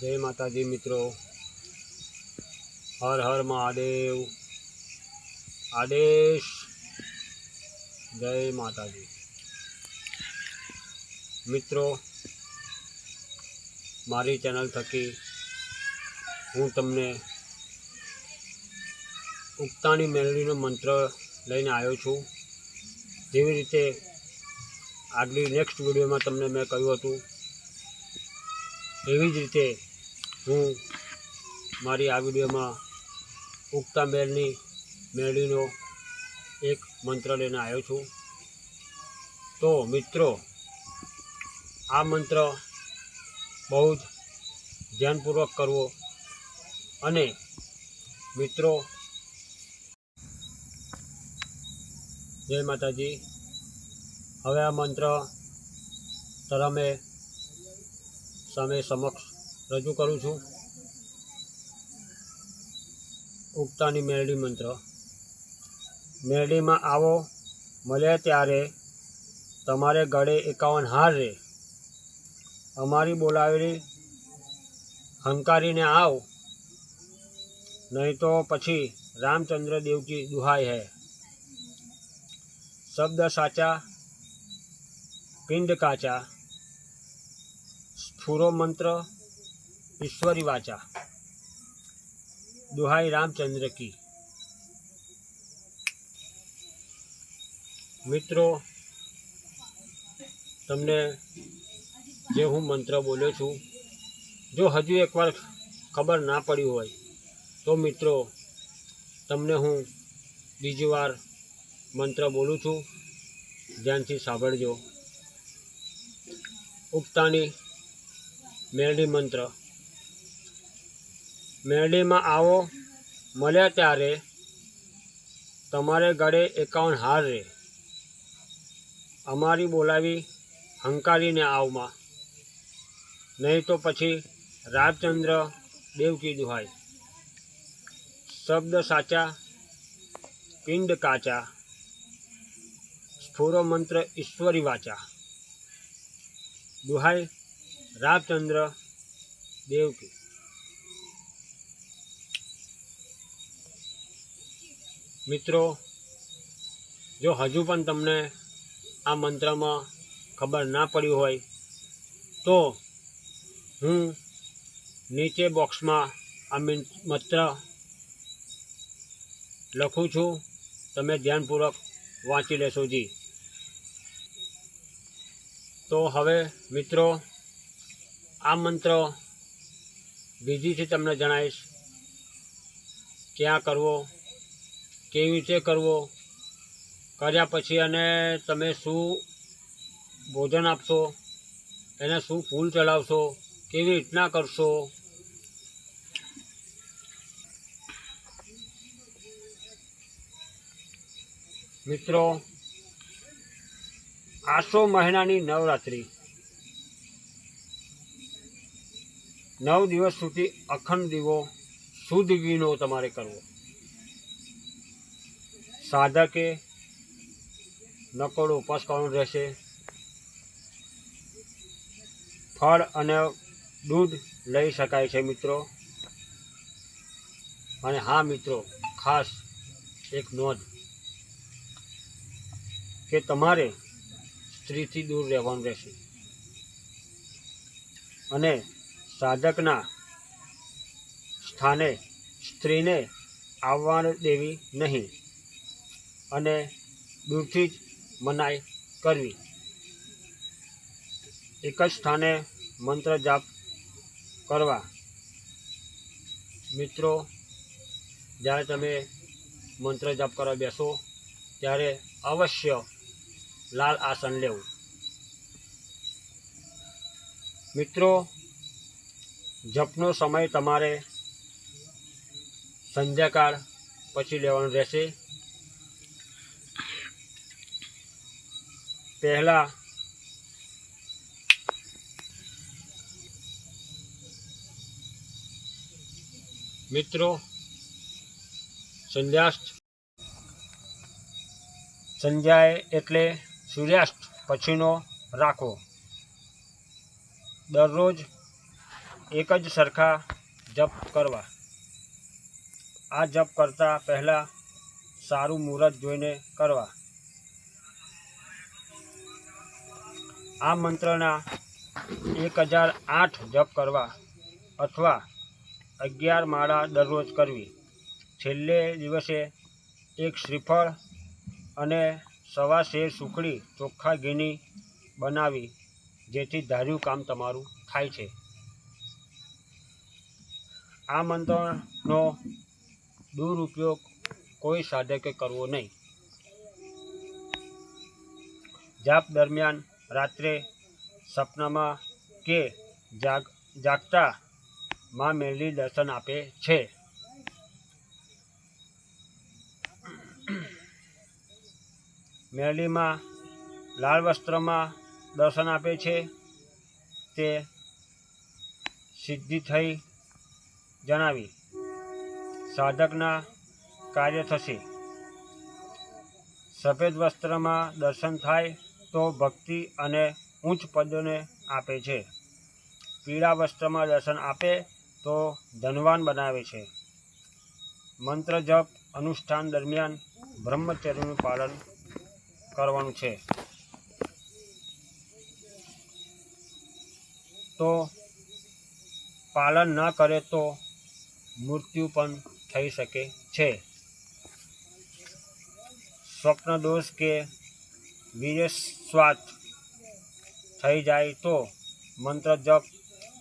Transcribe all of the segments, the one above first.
જય માતાજી મિત્રો. હર હર મહાદેવ. આદેશ. જય માતાજી. મિત્રો, મારી ચેનલ થકી હું તમને ઉગતાની મેલડીનો મંત્ર લઈને આવ્યો છું. જેવી રીતે આગલી નેક્સ્ટ વિડીયોમાં તમને મેં કહ્યું હતું એવી જ રીતે હું મારી આ વિડીયોમાં ઉગતા મેળની મેળવીનો એક મંત્ર લઈને આવ્યો છું. તો મિત્રો, આ મંત્ર બહુ જ ધ્યાનપૂર્વક કરવો અને મિત્રો, જય માતાજી. હવે આ મંત્ર તરમે સામે સમક્ષ રજૂ કરું છું. ઉગતાની મેરડી મંત્ર. મેરડીમાં આવો મળ્યા ત્યારે તમારે ગળે એકાવન હાર રે. અમારી બોલાવેલી હંકારીને આવ નહીં તો પછી રામચંદ્ર દેવજી દુહાઈ હૈ. શબ્દ સાચા, પિંડ કાચા સ્ફુરો મંત્ર ઈશ્વરી વાચા. દુહાઈ રામચંદ્ર કી. મિત્રો, તમને જે હું મંત્ર બોલ્યો છું, જો હજુ એકવાર ખબર ના પડી હોય, તો મિત્રો, તમને હું બીજી વાર મંત્ર બોલું છું. ધ્યાનથી સાંભળજો. ઉગતાની મેરડી મંત્ર. મેરડીમાં આવો, મળ્યા ત્યારે તમારે ગળે એકાવન હાર રે. અમારી બોલાવી હંકારીને આવમાં. નહીં તો પછી રાજચંદ્ર દેવકી દુહાઈ શબ્દ સાચા, પિંડ કાચા. સ્ફુરો મંત્ર ઈશ્વરી વાચા. દુહાઈ રામચંદ્ર દેવકી. મિત્રો, જો હજુ પણ તમને આ મંત્રમાં ખબર ના પડી હોય, તો હું નીચે બોક્સમાં આ મંત્ર લખું છું. તમે ધ્યાનપૂર્વક વાંચી લેશો જી. તો હવે, મિત્રો આ મંત્ર વિધિથી તમને જણાવીશ. ક્યાં કરવો, કેવી રીતે કરવો, કર્યા પછી અને તમે શું ભોજન આપશો, એને શું ફૂલ ચડાવશો, કેવી રીતના કરશો? મિત્રો, આસો મહિનાની નવરાત્રિ. નવ દિવસ સુધી અખંડ દીવો, શુદ્ધ ઘીનો તમારે કરવો. સાધકે નકોડો ઉપવાસ કરવાનો રહેશે. ફળ અને દૂધ લઈ શકાય છે મિત્રો. અને હા મિત્રો, ખાસ એક નોંધ કે તમારે સ્ત્રીથી દૂર રહેવાનું રહેશે. અને સાધકના સ્થાને સ્ત્રીને આવવા દેવી નહીં અને દૂરથી જ મનાઈ કરવી. એક જ સ્થાને મંત્ર જાપ કરવા. મિત્રો, જ્યારે તમે મંત્ર જાપ કરવા બેસો, ત્યારે અવશ્ય લાલ આસન લેવું. મિત્રો જપનો સમય તમારે સંધ્યાકાળ પછી લેવાનો રહેશે. પહેલાં મિત્રો, સંધ્યાસ્ત. સંધ્યાએ એટલે સૂર્યાસ્ત પછીનો રાખો દરરોજ એક જ સરખા જપ કરવા. આ જપ કરતાં પહેલાં સારું મુહૂર્ત જોઈને કરવા. આ મંત્રના એક હજાર આઠ જપ કરવા અથવા અગિયાર માળા દરરોજ કરવી. છેલ્લે દિવસે એક શ્રીફળ અને સવા શેર સુખડી ચોખ્ખા ઘીની બનાવી, જેથી ધાર્યું કામ તમારું થાય છે. આ મંત્રનો દુરુપયોગ કોઈ સાધકે કરવો નહીં. જાપ દરમિયાન રાત્રે સપનામાં કે જાગ, જાગતા માં મેરડી દર્શન આપે છે. મેરડીમાં લાલ વસ્ત્રમાં દર્શન આપે છે. તે સિદ્ધિ થઈ જણાવી. સાધકના કાર્ય થશે. સફેદ વસ્ત્રમાં દર્શન થાય તો ભક્તિ અને ઉચ્ચ પદોને આપે છે. પીળા વસ્ત્રમાં દર્શન આપે તો ધનવાન બનાવે છે. મંત્ર જપ અનુષ્ઠાન દરમિયાન બ્રહ્મચર્યનું પાલન કરવાનું છે. તો પાલન ન કરે તો મૃત્યુ પણ થઈ શકે છે. સ્વપ્ન દોષ કે વિરેસ્વાત થઈ જાય તો મંત્ર જપ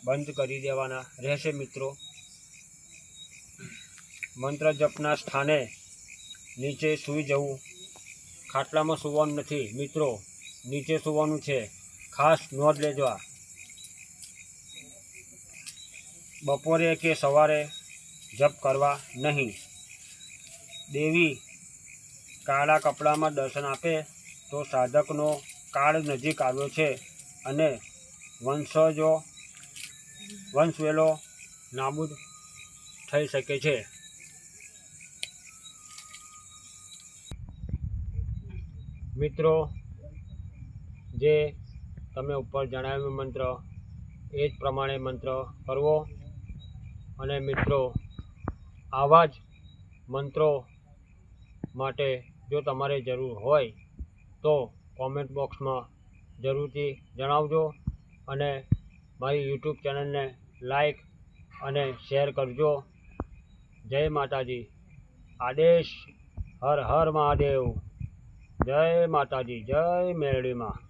બંધ કરી દેવાના રહેશે મિત્રો. મંત્ર જપના સ્થાને નીચે સૂઈ જવું ખાટલામાં સૂવાનું નથી મિત્રો. નીચે સૂવાનું છે. ખાસ નોંધ લેજો બપોરે કે સવારે જપ કરવા નહીં. દેવી કાળા કપડામાં દર્શન આપે તો સાધકનો કાળ નજીક આવ્યો છે અને વંશજો, વંશવેલો નાબૂદ થઈ શકે છે. મિત્રો, જે તમે ઉપર જણાવ્યું મંત્ર, એ જ પ્રમાણે મંત્ર કરવો. અને મિત્રો આવા જ મંત્રો માટે જો તમારે જરૂર હોય તો કોમેન્ટ બોક્સમાં જરૂરથી જણાવજો અને મારી યુટ્યુબ ચેનલને લાઈક અને શેર કરજો. જય માતાજી. આદેશ. હર હર મહાદેવ. જય માતાજી. જય મેરડીમાં.